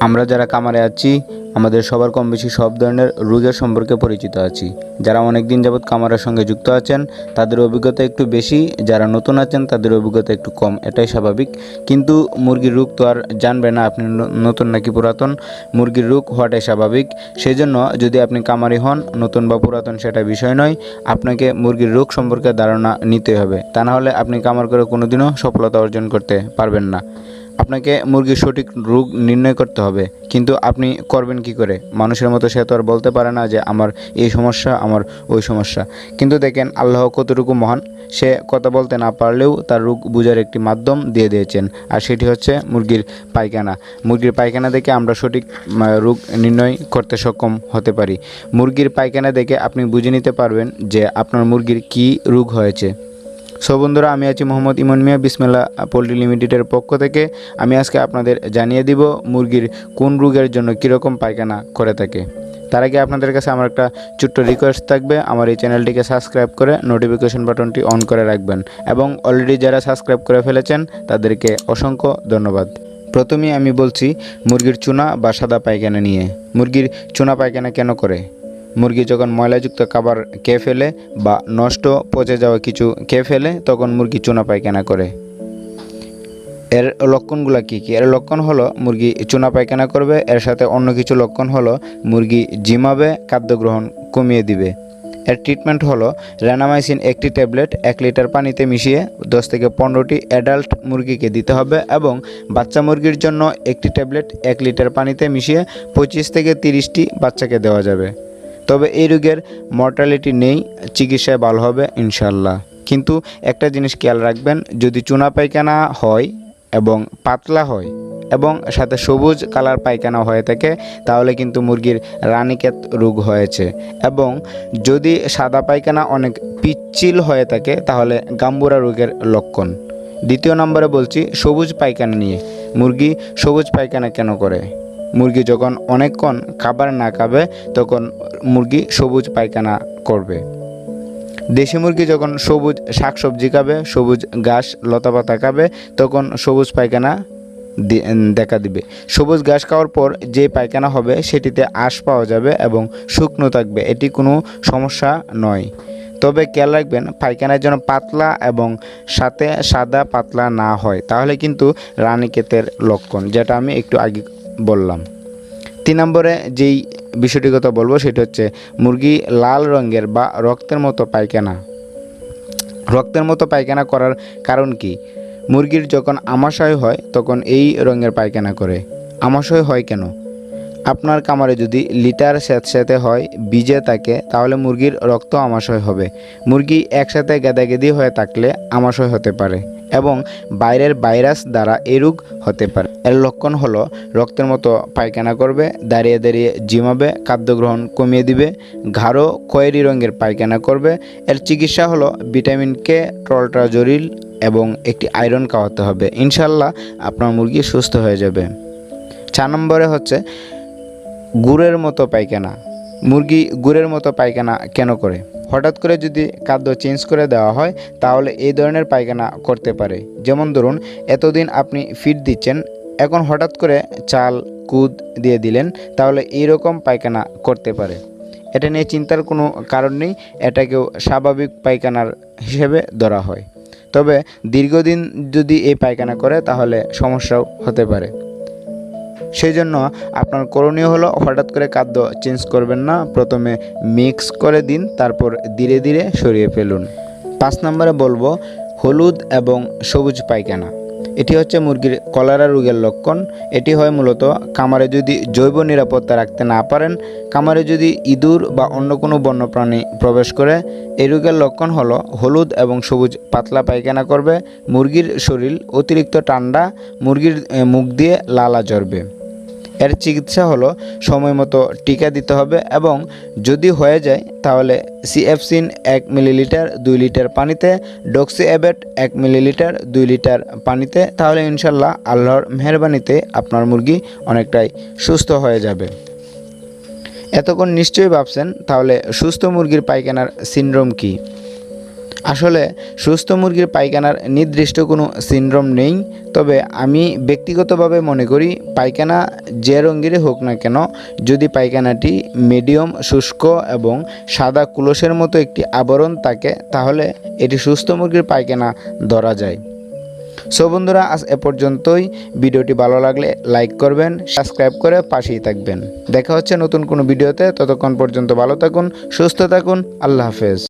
আমরা যারা কামারে আছি, আমাদের সবার কম বেশি সব ধরনের রোগের সম্পর্কে পরিচিত আছি। যারা অনেক দিন যাবৎ কামারের সঙ্গে যুক্ত আছেন, তাদের অভিজ্ঞতা একটু বেশি, যারা নতুন আছেন, তাদের অভিজ্ঞতা একটু কম, এটাই স্বাভাবিক। কিন্তু মুরগির রোগ তো আর জানবে না আপনি নতুন নাকি পুরাতন। মুরগির রোগ হওয়াটাই স্বাভাবিক। সেই জন্য যদি আপনি কামারি হন, নতুন বা পুরাতন সেটা বিষয় নয়, আপনাকে মুরগির রোগ সম্পর্কে ধারণা নিতে হবে। তা না হলে আপনি কামার করে কোনোদিনও সফলতা অর্জন করতে পারবেন না। আপনাকে মুরগির সঠিক রোগ নির্ণয় করতে হবে। কিন্তু আপনি করবেন কি করে? মানুষের মতো সে তো আর বলতে পারে না যে, আমার এই সমস্যা, আমার ওই সমস্যা। কিন্তু দেখেন, আল্লাহ কতটুকু মহান, সে কথা বলতে না পারলেও তার রোগ বোঝার একটি মাধ্যম দিয়ে দিয়েছেন। আর সেটি হচ্ছে মুরগির পায়খানা। মুরগির পায়খানা দেখে আমরা সঠিক রোগ নির্ণয় করতে সক্ষম হতে পারি। মুরগির পায়খানা দেখে আপনি বুঝে নিতে পারবেন যে, আপনার মুরগির কী রোগ হয়েছে। সো বন্ধুরা, আমি আছি মোহাম্মদ ইমন মিয়া বিসমেলা পোলট্রি লিমিটেডের পক্ষ থেকে। আমি আজকে আপনাদের জানিয়ে দিব মুরগির কোন রোগের জন্য কীরকম পায়খানা করে থাকে। তার আগে আপনাদের কাছে আমার একটা ছোট্ট রিকোয়েস্ট থাকবে। আমার এই চ্যানেলটিকে সাবস্ক্রাইব করে নোটিফিকেশন বাটনটি অন করে রাখবেন এবং অলরেডি যারা সাবস্ক্রাইব করে ফেলেছেন, তাদেরকে অসংখ্য ধন্যবাদ। প্রথমেই আমি বলছি, মুরগির চুনা বা সাদা পায়খানা নিয়ে। মুরগির চুনা পায়খানা কেন করে? মুরগি যখন ময়লাযুক্ত খাবার খেয়ে ফেলে বা নষ্ট পচে যাওয়া কিছু খেয়ে ফেলে, তখন মুরগি চুনা পায়খানা করে। এর লক্ষণগুলো কী কী? এর লক্ষণ হলো, মুরগি চুনা পায়খানা করবে, এর সাথে অন্য কিছু লক্ষণ হলো, মুরগি জিমাবে, খাদ্য গ্রহণ কমিয়ে দিবে। এর ট্রিটমেন্ট হলো র্যানামাইসিন একটি ট্যাবলেট এক লিটার পানিতে মিশিয়ে দশ থেকে পনেরোটি অ্যাডাল্ট মুরগিকে দিতে হবে এবং বাচ্চা মুরগির জন্য একটি ট্যাবলেট এক লিটার পানিতে মিশিয়ে পঁচিশ থেকে তিরিশটি বাচ্চাকে দেওয়া যাবে। তবে এই রোগের মর্টালিটি নেই, চিকিৎসায় ভালো হবে ইনশাল্লাহ কিন্তু একটা জিনিস খেয়াল রাখবেন, যদি চুনা পায়খানা হয় এবং পাতলা হয় এবং সাথে সবুজ কালার পায়খানা হয়ে থাকে, তাহলে কিন্তু মুরগির রানীক্ষেত রোগ হয়েছে। এবং যদি সাদা পায়খানা অনেক পিচ্ছিল হয়ে থাকে, তাহলে গাম্বুরা রোগের লক্ষণ। দ্বিতীয় নম্বরে বলছি, সবুজ পায়খানা নিয়ে। মুরগি সবুজ পায়খানা কেন করে? মুরগি যখন অনেকক্ষণ খাবার না খাবে, তখন মুরগি সবুজ পায়খানা করবে। দেশি মুরগি যখন সবুজ শাকসবজি খাবে, সবুজ ঘাস, লতাপাতা খাবে, তখন সবুজ পায়খানা দেখা দিবে। সবুজ ঘাস খাওয়ার পর যে পায়খানা হবে, সেটিতে আঁশ পাওয়া যাবে এবং শুকনো থাকবে। এটি কোনো সমস্যা নয়। তবে খেয়াল রাখবেন পায়খানার জন্য পাতলা এবং সাথে সাদা পাতলা না হয়, তাহলে কিন্তু রানীক্ষেতের লক্ষণ, যেটা আমি একটু আগে বললাম। তিন নম্বরে যেই বিষয়টির কথা বলব সেটা হচ্ছে, মুরগি লাল রঙের বা রক্তের মতো পায়খানা। রক্তের মতো পায়খানা করার কারণ কি? মুরগির যখন আমাশয় হয়, তখন এই রঙের পায়খানা করে। আমাশয় হয় কেন? আপনার কামারে যদি লিটার স্যাঁতস্যাঁতে হয়, বীজে থাকে, তাহলে মুরগির রক্ত আমাশয় হবে। মুরগি একসাথে গেদাগেদি হয়ে থাকলে আমাশয় হতে পারে। এবং বাইরের ভাইরাস দ্বারা এই রোগ হতে পারে। এর লক্ষণ হলো, রক্তের মতো পায়খানা করবে, দাঁড়িয়ে দাঁড়িয়ে জিমাবে খাদ্য গ্রহণ কমিয়ে দিবে, গাঢ়, খয়েরি রঙের পায়খানা করবে। এর চিকিৎসা হলো ভিটামিন কে ট্রলট্রাজোরিল এবং একটি আয়রন খাওয়াতে হবে। ইনশাল্লাহ আপনার মুরগি সুস্থ হয়ে যাবে। চার নম্বরে হচ্ছে, গুড়ের মতো পায়খানা। মুরগি গুড়ের মতো পায়খানা কেন করে? হঠাৎ করে যদি খাদ্য চেঞ্জ করে দেওয়া হয়, তাহলে এই ধরনের পায়খানা করতে পারে। যেমন ধরুন, এতদিন আপনি ফিড দিচ্ছেন, এখন হঠাৎ করে চাল, কুদ দিয়ে দিলেন, তাহলে এইরকম পায়খানা করতে পারে। এটা নিয়ে চিন্তার কোনো কারণ নেই, এটাকেও স্বাভাবিক পায়খানার হিসেবে ধরা হয়। তবে দীর্ঘদিন যদি এই পায়খানা করে, তাহলে সমস্যাও হতে পারে। সেই জন্য আপনার করণীয় হলো হঠাৎ করে খাদ্য চেঞ্জ করবেন না। প্রথমে মিক্স করে দিন, তারপর ধীরে ধীরে সরিয়ে ফেলুন। পাঁচ নম্বরে বলব, হলুদ এবং সবুজ পায়খানা। এটি হচ্ছে মুরগির কলেরা রোগের লক্ষণ। এটি হয় মূলত খামারে যদি জৈব নিরাপত্তা রাখতে না পারেন, খামারে যদি ইঁদুর বা অন্য কোনো বন্যপ্রাণী প্রবেশ করে, এই রোগের লক্ষণ হলো হলুদ এবং সবুজ পাতলা পায়খানা করবে, মুরগির শরীর অতিরিক্ত ঠান্ডা, মুরগির মুখ দিয়ে লালা জ্বরবে এর চিকিৎসা হলো সময় মতো টিকা দিতে হবে এবং যদি হয়ে যায়, তাহলে সিএফসিন এক মিলিলিটার, দুই লিটার পানিতে, ডক্সিএবেট এক মিলিলিটার, দুই লিটার পানিতে, তাহলে ইনশাল্লাহ আল্লাহর মেহরবানিতে আপনার মুরগি অনেকটাই সুস্থ হয়ে যাবে। এতক্ষণ নিশ্চয়ই ভাবছেন, তাহলে সুস্থ মুরগির পায়খানার সিনড্রোম কী? আসলে সুস্থ মুরগির পায়খানার নির্দিষ্ট কোনো সিনড্রোম নেই, তবে আমি ব্যক্তিগতভাবে মনে করি পায়খানা যে রঙেরই হোক না কেন, যদি পায়খানাটি মিডিয়াম, শুষ্ক এবং সাদা কুলসের মতো একটি আবরণ থাকে, তাহলে এটি সুস্থ মুরগির পায়খানা ধরা যায়। সো বন্ধুরা, আজ এ পর্যন্তই। ভিডিওটি ভালো লাগলে লাইক করবেন, সাবস্ক্রাইব করে পাশেই থাকবেন। দেখা হচ্ছে নতুন কোনো ভিডিওতে। ততক্ষণ পর্যন্ত ভালো থাকুন, সুস্থ থাকুন। আল্লাহ হাফেজ।